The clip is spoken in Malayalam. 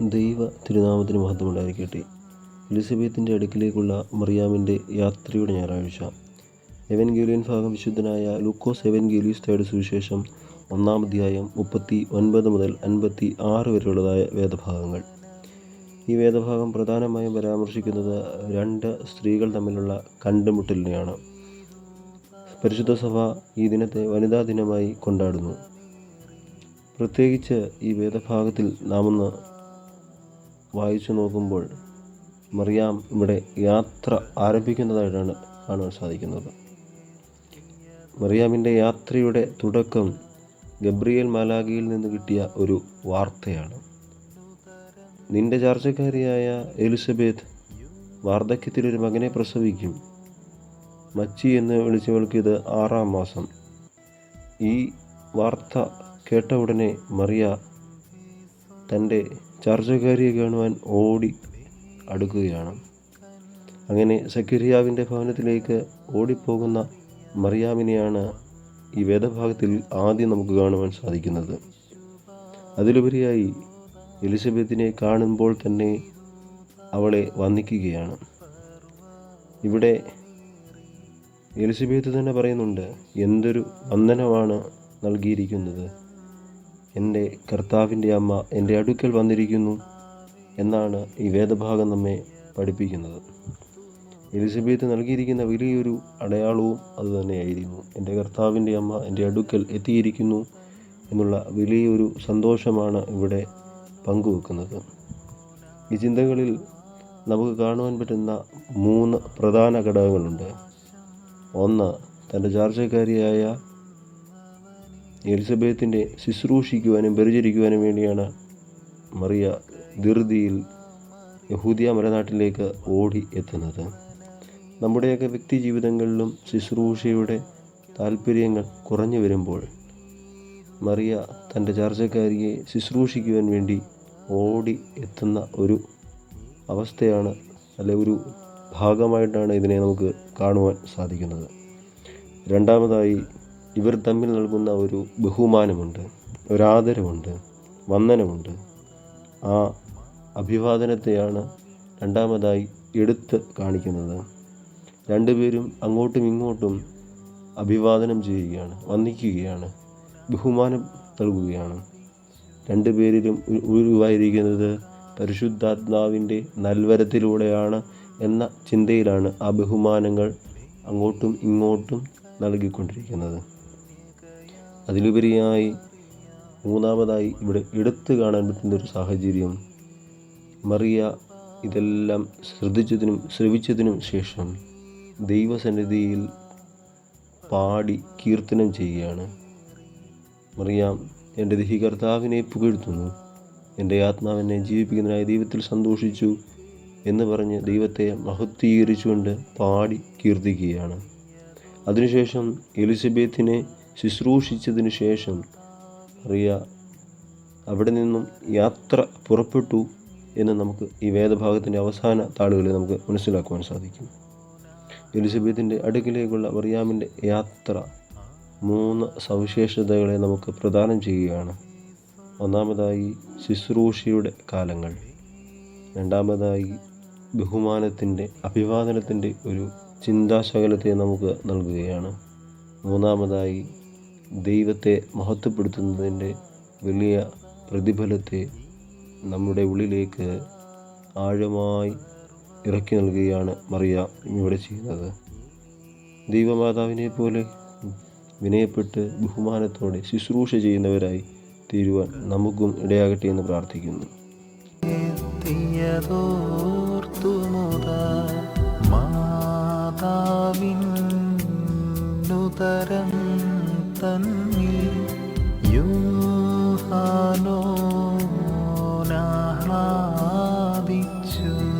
ദൈവ തിരുനാമത്തിന് മഹത്വമുണ്ടായിരിക്കട്ടെ. എലിസബത്തിന്റെ അടുക്കിലേക്കുള്ള മറിയാമിന്റെ യാത്രയുടെ ഞായറാഴ്ച. എവൻ ഗേലിയൻ ഭാഗം വിശുദ്ധനായ ലൂക്കോസ് തേഡ് സുവിശേഷം ഒന്നാം അധ്യായം മുപ്പത്തി ഒൻപത് മുതൽ അൻപത്തി ആറ് വരെയുള്ളതായ വേദഭാഗങ്ങൾ. ഈ വേദഭാഗം പ്രധാനമായും പരാമർശിക്കുന്നത് രണ്ട് സ്ത്രീകൾ തമ്മിലുള്ള കണ്ടുമുട്ടലിനെയാണ്. പരിശുദ്ധ സഭ ഈ ദിനത്തെ വനിതാ ദിനമായി കൊണ്ടാടുന്നു. പ്രത്യേകിച്ച് ഈ വേദഭാഗത്തിൽ നാം ഒന്ന് വായിച്ചു നോക്കുമ്പോൾ മറിയാം ഇവിടെ യാത്ര ആരംഭിക്കുന്നതായിട്ടാണ് കാണാൻ സാധിക്കുന്നത്. മറിയാമിന്റെ യാത്രയുടെ തുടക്കം ഗബ്രിയേൽ മാലാഗിയിൽ നിന്ന് കിട്ടിയ ഒരു വാർത്തയാണ്. നിന്റെ ചാർച്ചക്കാരിയായ എലിസബത്ത് വാർദ്ധക്യത്തിൽ ഒരു മകനെ പ്രസവിക്കും. മച്ചി എന്ന് വിളിച്ചവൾക്ക് ഇത് ആറാം മാസം. ഈ വാർത്ത കേട്ട ഉടനെ മറിയ തന്റെ ചാർച്ചക്കാരിയെ കാണുവാൻ ഓടി അടുക്കുകയാണ്. അങ്ങനെ സക്കരിയാവിന്റെ ഭവനത്തിലേക്ക് ഓടിപ്പോകുന്ന മറിയാമിനെയാണ് ഈ വേദഭാഗത്തിൽ ആദ്യം നമുക്ക് കാണുവാൻ സാധിക്കുന്നത്. അതിലുപരിയായി എലിസബത്തിനെ കാണുമ്പോൾ തന്നെ അവളെ വന്ദിക്കുകയാണ്. ഇവിടെ എലിസബത്ത് തന്നെ പറയുന്നുണ്ട് എന്തൊരു വന്ദനമാണ് നൽകിയിരിക്കുന്നത്. എന്റെ കർത്താവിന്റെ അമ്മ എന്റെ അടുക്കൽ വന്നിരിക്കുന്നു എന്നാണ് ഈ വേദഭാഗം നമ്മെ പഠിപ്പിക്കുന്നത്. എലിസബത്ത് നൽകിയിരിക്കുന്ന വലിയൊരു അടയാളവും അതുതന്നെയായിരുന്നു എന്റെ കർത്താവിന്റെ അമ്മ എന്റെ അടുക്കൽ എത്തിയിരിക്കുന്നു എന്നുള്ള വലിയൊരു സന്തോഷമാണ് ഇവിടെ പങ്കുവെക്കുന്നത്. ഈ ചിന്തകളിൽ നമുക്ക് കാണുവാൻ പറ്റുന്ന മൂന്ന് പ്രധാന ഘടകങ്ങളുണ്ട്. ഒന്ന് തന്റെ ചാർച്ചക്കാരിയായ എലിസബത്തിന്റെ ശുശ്രൂഷിക്കുവാനും പരിചരിക്കുവാനും വേണ്ടിയാണ് മറിയ ധൃതിയിൽ യഹൂദിയ മലനാട്ടിലേക്ക് ഓടി എത്തുന്നത്. നമ്മുടെയൊക്കെ വ്യക്തി ജീവിതങ്ങളിലും ശുശ്രൂഷയുടെ താല്പര്യങ്ങൾ കുറഞ്ഞു വരുമ്പോൾ മറിയ തന്റെ ചാർച്ചക്കാരിയെ ശുശ്രൂഷിക്കുവാൻ വേണ്ടി ഓടി എത്തുന്ന ഒരു അവസ്ഥയാണ് അല്ലെ ഒരു ഭാഗമായിട്ടാണ് ഇതിനെ നമുക്ക് കാണുവാൻ സാധിക്കുന്നത്. രണ്ടാമതായി ഇവർ തമ്മിൽ നൽകുന്ന ഒരു ബഹുമാനമുണ്ട് ഒരാദരവുണ്ട് വന്ദനമുണ്ട്. ആ അഭിവാദനത്തെയാണ് രണ്ടാമതായി എടുത്ത് കാണിക്കുന്നത്. രണ്ടുപേരും അങ്ങോട്ടും ഇങ്ങോട്ടും അഭിവാദനം ചെയ്യുകയാണ് വന്ദിക്കുകയാണ് ബഹുമാനം നൽകുകയാണ്. രണ്ടുപേരിലും ഉരുവായിരിക്കുന്നത് പരിശുദ്ധാത്മാവിന്റെ നൽവരത്തിലൂടെയാണ് എന്ന ചിന്തയിലാണ് ആ ബഹുമാനങ്ങൾ അങ്ങോട്ടും ഇങ്ങോട്ടും നൽകിക്കൊണ്ടിരിക്കുന്നത്. അതിലുപരിയായി മൂന്നാമതായി ഇവിടെ എടുത്തു കാണാൻ പറ്റുന്ന ഒരു സാഹചര്യം മറിയ ഇതെല്ലാം ശ്രദ്ധിച്ചതിനും ശ്രവിച്ചതിനും ശേഷം ദൈവസന്നിധിയിൽ പാടി കീർത്തനം ചെയ്യുകയാണ്. മറിയാം എന്റെ ദഹികർത്താവിനെ പുകഴ്ത്തുന്നു. എന്റെ ആത്മാവിനെ ജീവിപ്പിക്കുന്നതിനായി ദൈവത്തിൽ സന്തോഷിച്ചു എന്ന് പറഞ്ഞ് ദൈവത്തെ മഹത്വീകരിച്ചുകൊണ്ട് പാടി കീർത്തിക്കുകയാണ്. അതിനുശേഷം എലിസബത്തിനെ ശുശ്രൂഷിച്ചതിന് ശേഷം റിയ അവിടെ നിന്നും യാത്ര പുറപ്പെട്ടു എന്ന് നമുക്ക് ഈ വേദഭാഗത്തിന്റെ അവസാന താളുകളിൽ നമുക്ക് മനസ്സിലാക്കുവാൻ സാധിക്കും. എലിസബത്തിന്റെ അടുക്കിലേക്കുള്ള മറിയാമിന്റെ യാത്ര മൂന്ന് സവിശേഷതകളെ നമുക്ക് പ്രദാനം ചെയ്യുകയാണ്. ഒന്നാമതായി ശുശ്രൂഷയുടെ കാലങ്ങൾ. രണ്ടാമതായി ബഹുമാനത്തിന്റെ അഭിവാദനത്തിന്റെ ഒരു ചിന്താശകലത്തെ നമുക്ക് നൽകുകയാണ്. മൂന്നാമതായി ദൈവത്തെ മഹത്വപ്പെടുത്തുന്നതിന്റെ വലിയ പ്രതിഫലത്തെ നമ്മുടെ ഉള്ളിലേക്ക് ആഴമായി ഇറക്കി നൽകുകയാണ് മറിയ ഇവിടെ ചെയ്യുന്നത്. ദൈവമാതാവിനെ പോലെ വിനയപ്പെട്ട് ബഹുമാനത്തോടെ ശുശ്രൂഷ ചെയ്യുന്നവരായി തീരുവാൻ നമുക്കും ഇടയാകട്ടെ എന്ന് പ്രാർത്ഥിക്കുന്നു. 사랑이 유한노